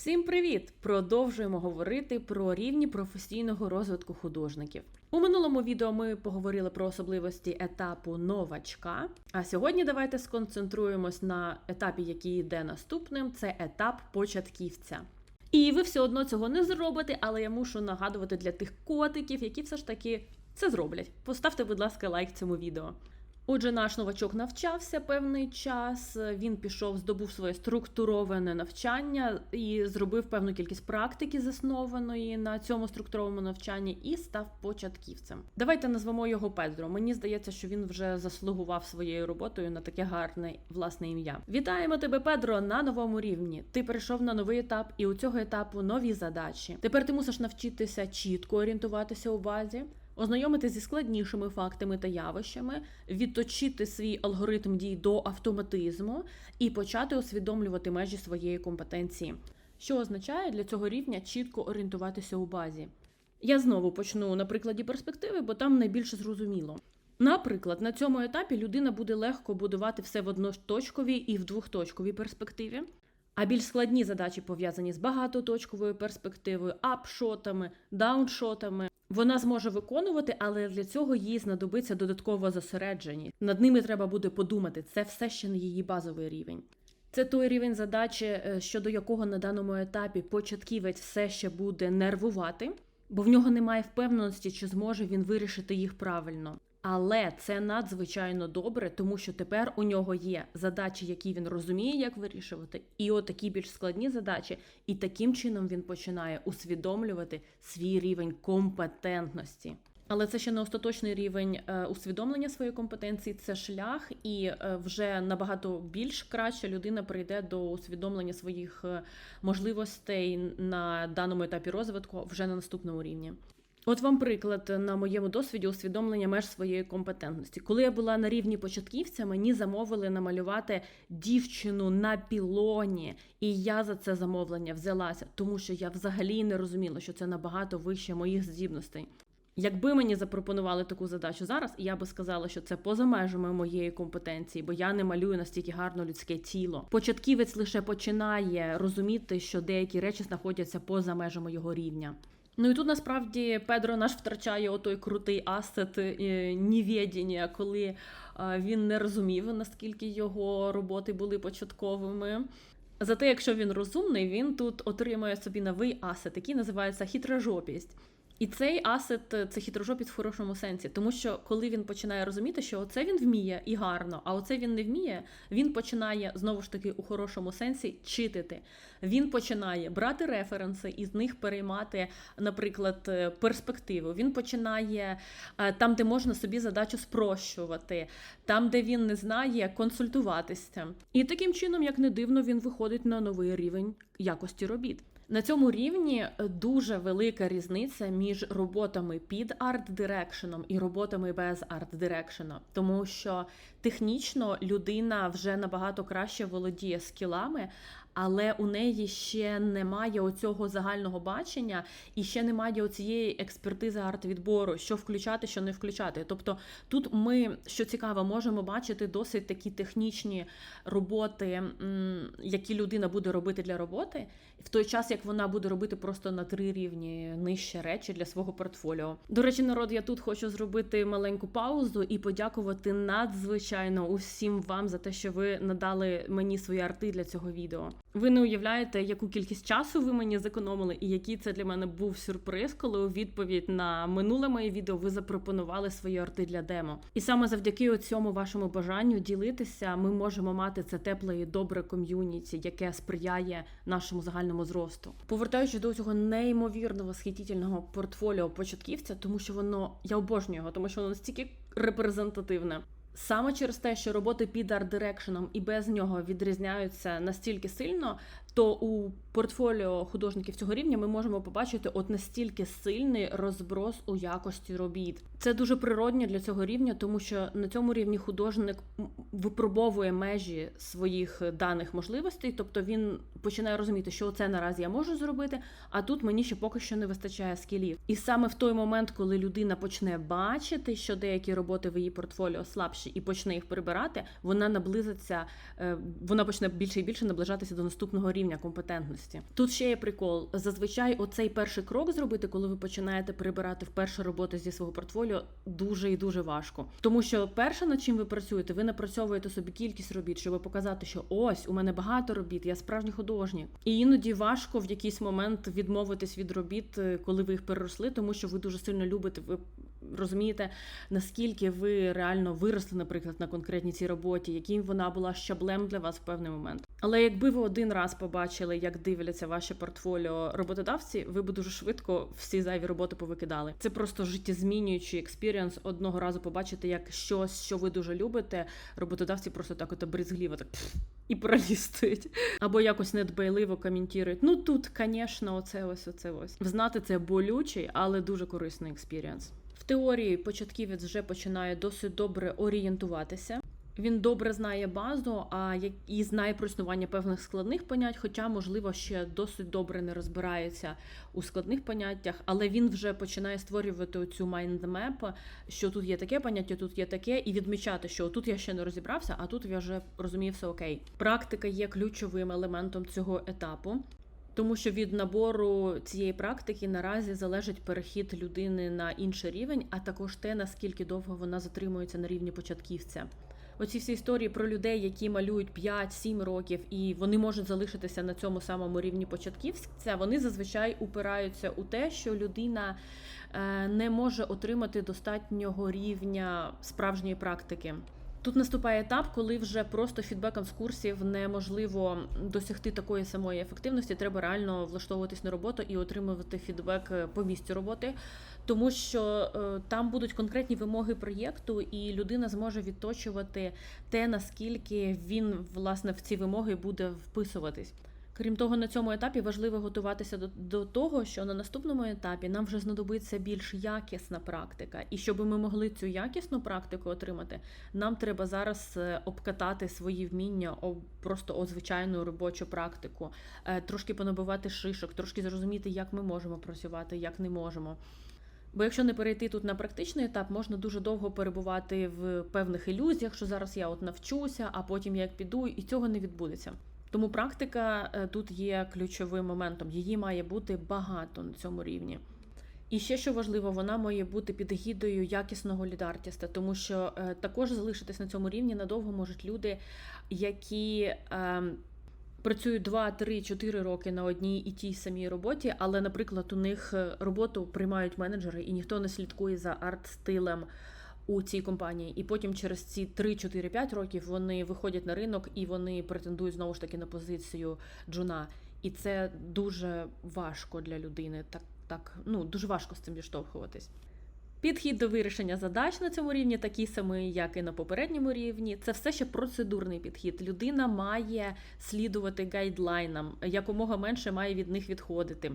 Всім привіт! Продовжуємо говорити про рівні професійного розвитку художників. У минулому відео ми поговорили про особливості етапу новачка. А сьогодні давайте сконцентруємось на етапі, який йде наступним. Це етап початківця. І ви все одно цього не зробите, але я мушу нагадувати для тих котиків, які все ж таки це зроблять. Поставте, будь ласка, лайк цьому відео. Отже, наш новачок навчався певний час. Він пішов, здобув своє структуроване навчання і зробив певну кількість практики, заснованої на цьому структурованому навчанні, і став початківцем. Давайте назвемо його Педро. Мені здається, що він вже заслугував своєю роботою на таке гарне власне ім'я. Вітаємо тебе, Педро, на новому рівні. Ти перейшов на новий етап, і у цього етапу нові задачі. Тепер ти мусиш навчитися чітко орієнтуватися у базі ознайомитися зі складнішими фактами та явищами, відточити свій алгоритм дій до автоматизму і почати усвідомлювати межі своєї компетенції, що означає для цього рівня чітко орієнтуватися у базі. Я знову почну на прикладі перспективи, бо там найбільше зрозуміло. Наприклад, на цьому етапі людина буде легко будувати все в одноточковій і в двохточковій перспективі. А більш складні задачі пов'язані з багатоточковою перспективою, апшотами, дауншотами. Вона зможе виконувати, але для цього їй знадобиться додатково зосередження. Над ними треба буде подумати. Це все ще не її базовий рівень. Це той рівень задачі, е, щодо якого на даному етапі початківець все ще буде нервувати, бо в нього немає впевненості, чи зможе він вирішити їх правильно. Але це надзвичайно добре, тому що тепер у нього є задачі, які він розуміє, як вирішувати, і от такі більш складні задачі, і таким чином він починає усвідомлювати свій рівень компетентності. Але це ще не остаточний рівень е, усвідомлення своєї компетенції, це шлях, і е, вже набагато більш краще людина прийде до усвідомлення своїх е, можливостей на даному етапі розвитку вже на наступному рівні. От вам приклад на моєму досвіді усвідомлення меж своєї компетентності. Коли я була на рівні початківця, мені замовили намалювати дівчину на пілоні, і я за це замовлення взялася, тому що я взагалі не розуміла, що це набагато вище моїх здібностей. Якби мені запропонували таку задачу зараз, я би сказала, що це поза межами моєї компетенції, бо я не малюю настільки гарно людське тіло. Початківець лише починає розуміти, що деякі речі знаходяться поза межами його рівня. Ну і тут насправді Педро наш втрачає отой крутий асет нівєдіння, коли е, він не розумів, наскільки його роботи були початковими. Зате, якщо він розумний, він тут отримує собі новий асет, який називається хитрожопість. І цей асет це хитрожопість в хорошому сенсі, тому що коли він починає розуміти, що оце він вміє і гарно, а оце він не вміє, він починає знову ж таки у хорошому сенсі читити. Він починає брати референси і з них переймати, наприклад, перспективу. Він починає там, де можна собі задачу спрощувати, там, де він не знає, консультуватися. І таким чином, як не дивно, він виходить на новий рівень якості робіт. На цьому рівні дуже велика різниця між роботами під арт-дирекшеном і роботами без арт-дирекшена, тому що технічно людина вже набагато краще володіє скілами, але у неї ще немає оцього загального бачення і ще немає оцієї експертизи арт-відбору, що включати, що не включати. Тобто тут ми, що цікаво, можемо бачити досить такі технічні роботи, які людина буде робити для роботи, в той час як вона буде робити просто на три рівні нижче речі для свого портфоліо. До речі, народ, я тут хочу зробити маленьку паузу і подякувати надзвичайно усім вам за те, що ви надали мені свої арти для цього відео. Ви не уявляєте, яку кількість часу ви мені зекономили, і який це для мене був сюрприз, коли у відповідь на минуле моє відео ви запропонували свої арти для демо. І саме завдяки цьому вашому бажанню ділитися, ми можемо мати це тепле і добре ком'юніті, яке сприяє нашому загальному зросту. Повертаючись до цього неймовірного схитітельного портфоліо початківця, тому що воно я обожнюю його, тому що воно настільки репрезентативне. Саме через те, що роботи під арт-дирекшеном і без нього відрізняються настільки сильно, то у портфоліо художників цього рівня ми можемо побачити от настільки сильний розброс у якості робіт. Це дуже природньо для цього рівня, тому що на цьому рівні художник випробовує межі своїх даних можливостей, тобто він починає розуміти, що це наразі я можу зробити, а тут мені ще поки що не вистачає скілів. І саме в той момент, коли людина почне бачити, що деякі роботи в її портфоліо слабші і почне їх прибирати, вона наблизиться, е, вона почне більше і більше наближатися до наступного рівня компетентності. Тут ще є прикол. Зазвичай оцей перший крок зробити, коли ви починаєте прибирати вперше роботи зі свого портфоліо, дуже і дуже важко. Тому що перше, над чим ви працюєте, ви напрацьовуєте собі кількість робіт, щоб показати, що ось у мене багато робіт, я справжній художник. І іноді важко в якийсь момент відмовитись від робіт, е, коли ви їх переросли, тому що ви дуже сильно любите. Ви розумієте, наскільки ви реально виросли, наприклад, на конкретній цій роботі, яким вона була щаблем для вас в певний момент. Але якби ви один раз побачили, як дивляться ваше портфоліо роботодавці, ви б дуже швидко всі зайві роботи повикидали. Це просто життєзмінюючий експірієнс одного разу побачити, як щось, що ви дуже любите, роботодавці просто так от брезгливо так і пролістують. Або якось недбайливо коментують. Ну тут, звісно, оце ось оце ось. Знати це болючий, але дуже корисний експірієнс. В теорії початківець вже починає досить добре орієнтуватися. Він добре знає базу, а і знає про існування певних складних понять, хоча, можливо, ще досить добре не розбирається у складних поняттях, але він вже починає створювати цю майндмеп, що тут є таке поняття, тут є таке, і відмічати, що тут я ще не розібрався, а тут я вже розумію все окей. Практика є ключовим елементом цього етапу. Тому що від набору цієї практики наразі залежить перехід людини на інший рівень, а також те, наскільки довго вона затримується на рівні початківця. Оці всі історії про людей, які малюють 5-7 років, і вони можуть залишитися на цьому самому рівні початківця, вони зазвичай упираються у те, що людина е, не може отримати достатнього рівня справжньої практики. Тут наступає етап, коли вже просто фідбеком з курсів неможливо досягти такої самої ефективності. Треба реально влаштовуватись на роботу і отримувати фідбек е, по місцю роботи, тому що е, там будуть конкретні вимоги проєкту, і людина зможе відточувати те, наскільки він власне в ці вимоги буде вписуватись. Крім того, на цьому етапі важливо готуватися до, до того, що на наступному етапі нам вже знадобиться більш якісна практика. І щоб ми могли цю якісну практику отримати, нам треба зараз е, обкатати свої вміння просто о звичайну робочу практику, е, трошки понабивати шишок, трошки зрозуміти, як ми можемо працювати, як не можемо. Бо якщо не перейти тут на практичний етап, можна дуже довго перебувати в певних ілюзіях, що зараз я от навчуся, а потім я як піду, і цього не відбудеться. Тому практика е, тут є ключовим моментом. Її має бути багато на цьому рівні. І ще що важливо, вона має бути під гідою якісного лідартіста, тому що е, також залишитись на цьому рівні надовго можуть люди, які е, працюють 2, 3, 4 роки на одній і тій самій роботі, але, наприклад, у них е, роботу приймають менеджери, і ніхто не слідкує за арт-стилем у цій компанії, і потім через ці 3-4-5 років вони виходять на ринок і вони претендують знову ж таки на позицію джуна. І це дуже важко для людини. Так, так ну дуже важко з цим відштовхуватись. Підхід до вирішення задач на цьому рівні такий самий, як і на попередньому рівні. Це все ще процедурний підхід. Людина має слідувати гайдлайнам, якомога менше має від них відходити.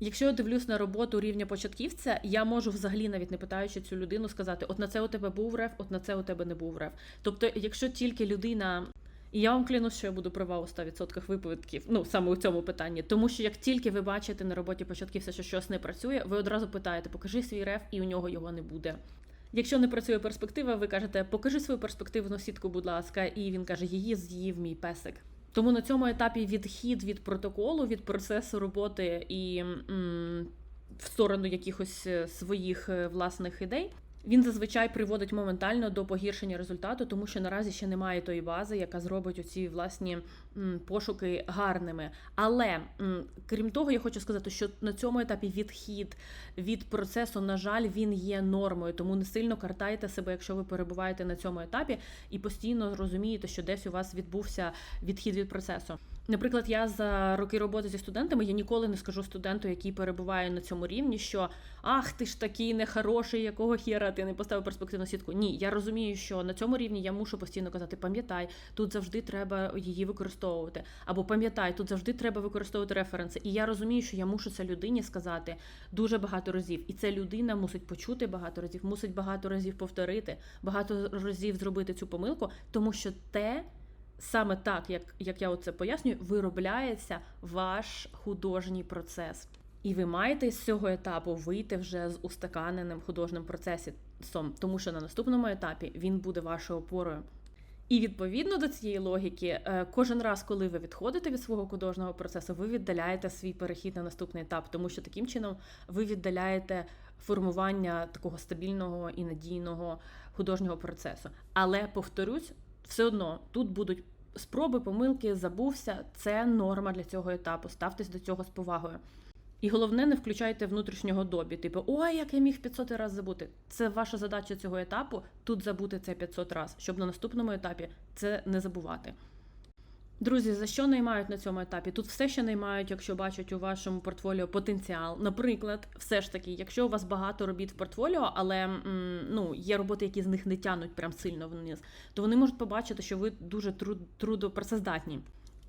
Якщо я дивлюсь на роботу рівня початківця, я можу взагалі, навіть не питаючи цю людину, сказати: от на це у тебе був реф, от на це у тебе не був реф. Тобто, якщо тільки людина. І я вам клянусь, що я буду права у 100% випадків, ну саме у цьому питанні. Тому що як тільки ви бачите на роботі початківця, що щось не працює, ви одразу питаєте, покажи свій реф, і у нього його не буде. Якщо не працює перспектива, ви кажете, покажи свою перспективну сітку, будь ласка, і він каже, її з'їв мій песик. Тому на цьому етапі відхід від протоколу, від процесу роботи і м, в сторону якихось е, своїх е, власних ідей. Він зазвичай приводить моментально до погіршення результату, тому що наразі ще немає тої бази, яка зробить оці власні пошуки гарними. Але крім того, я хочу сказати, що на цьому етапі відхід від процесу, на жаль, він є нормою, тому не сильно картайте себе, якщо ви перебуваєте на цьому етапі і постійно розумієте, що десь у вас відбувся відхід від процесу. Наприклад, я за роки роботи зі студентами я ніколи не скажу студенту, який перебуває на цьому рівні, що ах, ти ж такий нехороший, якого хера ти не поставив перспективну сітку. Ні, я розумію, що на цьому рівні я мушу постійно казати, пам'ятай, тут завжди треба її використовувати. Або пам'ятай, тут завжди треба використовувати референси. І я розумію, що я мушу це людині сказати дуже багато разів. І ця людина мусить почути багато разів, мусить багато разів повторити, багато разів зробити цю помилку, тому що те саме так, як, як я оце пояснюю, виробляється ваш художній процес. І ви маєте з цього етапу вийти вже з устаканеним художнім процесі. тому що на наступному етапі він буде вашою опорою. І відповідно до цієї логіки, е, кожен раз, коли ви відходите від свого художнього процесу, ви віддаляєте свій перехід на наступний етап, тому що таким чином ви віддаляєте формування такого стабільного і надійного художнього процесу. Але повторюсь, все одно тут будуть спроби, помилки, забувся. Це норма для цього етапу. Ставтесь до цього з повагою. І головне, не включайте внутрішнього добі. Типу, ой, як я міг 500 раз забути. Це ваша задача цього етапу тут забути це 500 раз, щоб на наступному етапі це не забувати. Друзі, за що наймають на цьому етапі? Тут все ще наймають, якщо бачать у вашому портфоліо потенціал. Наприклад, все ж таки, якщо у вас багато робіт в портфоліо, але ну, є роботи, які з них не тянуть прям сильно вниз, то вони можуть побачити, що ви дуже труд, трудопрацездатні.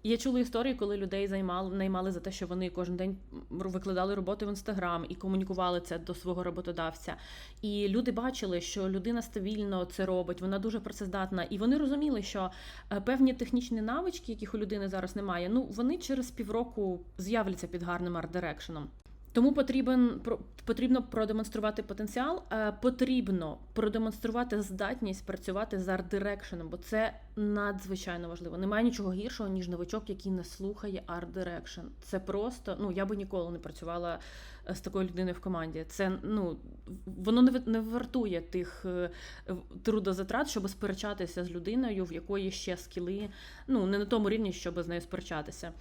Я чула історії, коли людей займали наймали за те, що вони кожен день викладали роботи в інстаграм і комунікували це до свого роботодавця. І люди бачили, що людина стабільно це робить, вона дуже працездатна, і вони розуміли, що е, певні технічні навички, яких у людини зараз немає, ну вони через півроку з'являться під гарним арт-дирекшеном. Тому потрібен потрібно продемонструвати потенціал, е, потрібно продемонструвати здатність працювати з арт-дирекшеном, бо це надзвичайно важливо. Немає нічого гіршого, ніж новичок, який не слухає арт-дирекшн. Це просто ну я би ніколи не працювала е, з такою людиною в команді. Це ну воно не не вартує тих е, трудозатрат, щоб сперечатися з людиною, в якої ще скіли ну не на тому рівні, щоб з нею сперечатися.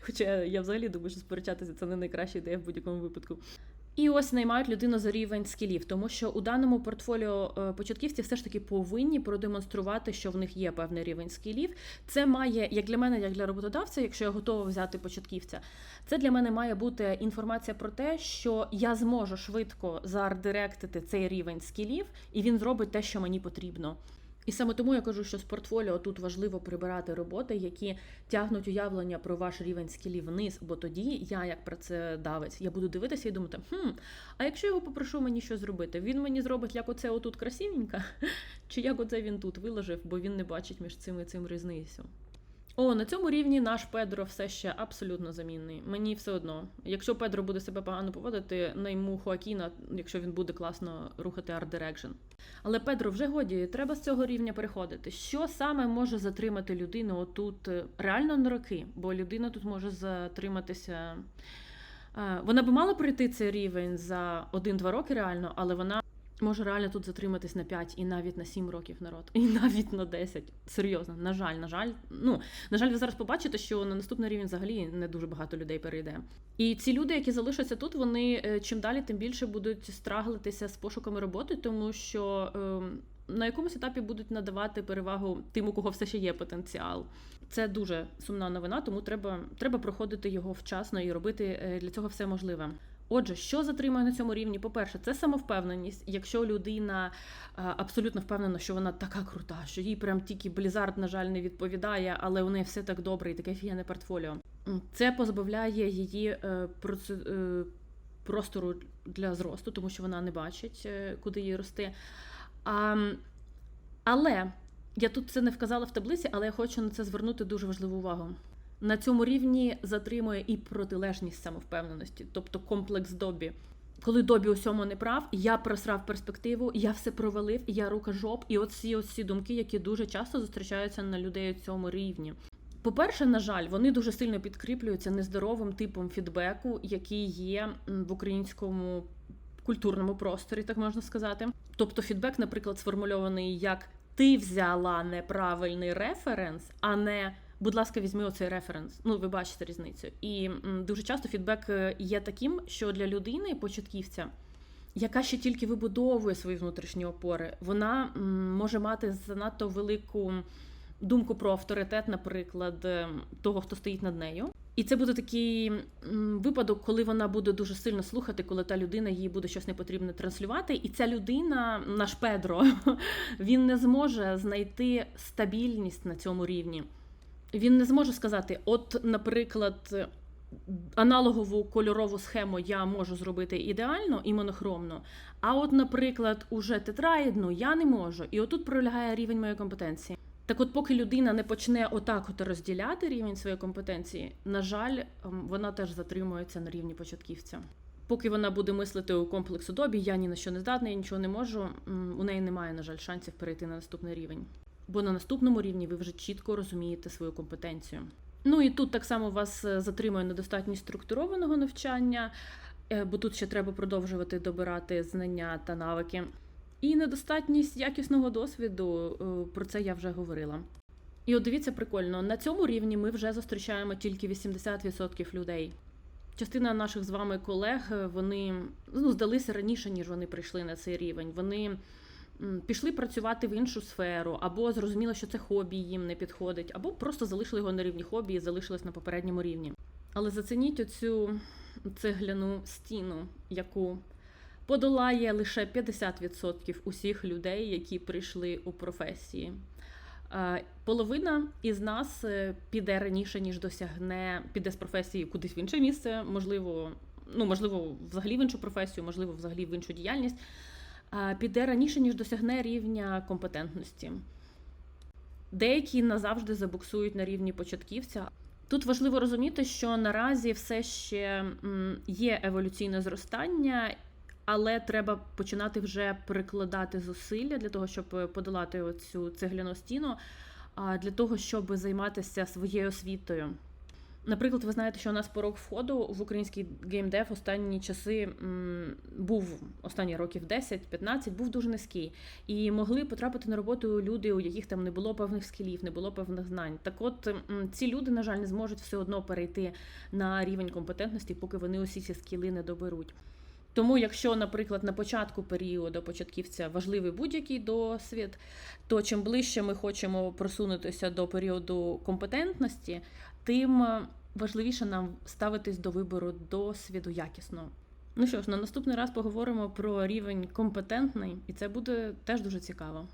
Хоча я взагалі думаю, що сперечатися це не найкраща ідея в будь-якому випадку. І ось наймають людину за рівень скілів, тому що у даному портфоліо е, початківці все ж таки повинні продемонструвати, що в них є певний рівень скілів. Це має, як для мене, як для роботодавця, якщо я готова взяти початківця, це для мене має бути інформація про те, що я зможу швидко заардиректити цей рівень скілів, і він зробить те, що мені потрібно. І саме тому я кажу, що з портфоліо тут важливо прибирати роботи, які тягнуть уявлення про ваш рівень скілів вниз, бо тоді я, як працедавець, я буду дивитися і думати, хм, а якщо його попрошу мені що зробити, він мені зробить як оце отут красивенько, чи як оце він тут виложив, бо він не бачить між цим і цим різницю. О, на цьому рівні наш Педро все ще абсолютно замінний. Мені все одно. Якщо Педро буде себе погано поводити, найму Хоакіна, якщо він буде класно рухати арт дирекшн. Але Педро вже годі, треба з цього рівня переходити. Що саме може затримати людину отут е, реально на роки? Бо людина тут може затриматися. Е, вона би мала пройти цей рівень за 1-2 роки реально, але вона може реально тут затриматись на 5 і навіть на 7 років народ, і навіть на 10. Серйозно, на жаль, на жаль, ну на жаль, ви зараз побачите, що на наступний рівень взагалі не дуже багато людей перейде. І ці люди, які залишаться тут, вони е, чим далі, тим більше будуть страглитися з пошуками роботи, тому що. Е, на якомусь етапі будуть надавати перевагу тим, у кого все ще є потенціал. Це дуже сумна новина, тому треба треба проходити його вчасно і робити е, для цього все можливе. Отже, що затримує на цьому рівні? По-перше, це самовпевненість. Якщо людина абсолютно впевнена, що вона така крута, що їй прям тільки Blizzard, на жаль, не відповідає, але у неї все так добре і таке фігне портфоліо. Це позбавляє її е, е, простору для зросту, тому що вона не бачить, е, куди їй рости. А, Але я тут це не вказала в таблиці, але я хочу на це звернути дуже важливу увагу на цьому рівні затримує і протилежність самовпевненості, тобто комплекс добі. Коли добі усьому не прав, я просрав перспективу, я все провалив, я рука жоп, і оці оці думки, які дуже часто зустрічаються на людей у цьому рівні. По-перше, на жаль, вони дуже сильно підкріплюються нездоровим типом фідбеку, який є в українському культурному просторі, так можна сказати. Тобто, фідбек, наприклад, сформульований як ти взяла неправильний референс, а не будь ласка, візьми оцей референс. Ну, ви бачите різницю. І дуже часто фідбек е, є таким, що для людини, початківця, яка ще тільки вибудовує свої внутрішні опори, вона може мати занадто велику думку про авторитет, наприклад, е, того, хто стоїть над нею. І це буде такий випадок, коли вона буде дуже сильно слухати, коли та людина їй буде щось непотрібне транслювати. І ця людина, наш Педро, він не зможе знайти стабільність на цьому рівні він не зможе сказати: от, наприклад, аналогову кольорову схему я можу зробити ідеально і монохромно. А от, наприклад, уже тетраїдну я не можу. І отут пролягає рівень моєї компетенції. Так, от, поки людина не почне отак от розділяти рівень своєї компетенції, на жаль, ем, вона теж затримується на рівні початківця. Поки вона буде мислити у комплексодобі, я ні на що не здатна, я нічого не можу. У неї немає, на жаль, шансів перейти на наступний рівень. Бо на наступному рівні ви вже чітко розумієте свою компетенцію. Ну і тут так само вас е, затримує недостатність структурованого навчання, е, бо тут ще треба продовжувати добирати знання та навики. І недостатність якісного досвіду, е, про це я вже говорила. І от дивіться, прикольно, на цьому рівні ми вже зустрічаємо тільки 80% людей. Частина наших з вами колег вони ну, здалися раніше, ніж вони прийшли на цей рівень. Вони пішли працювати в іншу сферу, або зрозуміли, що це хобі їм не підходить, або просто залишили його на рівні хобі і залишились на попередньому рівні. Але зацініть оцю цегляну стіну, яку подолає лише 50% усіх людей, які прийшли у професії. Е, Половина із нас е, піде раніше, ніж досягне, піде з професії кудись в інше місце, можливо, ну можливо, взагалі в іншу професію, можливо, взагалі в іншу діяльність. Піде раніше, ніж досягне рівня компетентності. Деякі назавжди забуксують на рівні початківця. Тут важливо розуміти, що наразі все ще є еволюційне зростання, але треба починати вже прикладати зусилля для того, щоб подолати оцю цегляну стіну, для того, щоб займатися своєю освітою. Наприклад, ви знаєте, що у нас порог входу в український геймдев останні часи м, був останні років 10-15, був дуже низький. І могли потрапити на роботу люди, у яких там не було певних скілів, не було певних знань. Так от м, ці люди, на жаль, не зможуть все одно перейти на рівень компетентності, поки вони усі ці скіли не доберуть. Тому, якщо, наприклад, на початку періоду початківця важливий будь-який досвід, то чим ближче ми хочемо просунутися до періоду компетентності, тим е, важливіше нам ставитись до вибору досвіду якісно. Ну що ж, на наступний раз поговоримо про рівень компетентний, і це буде теж дуже цікаво.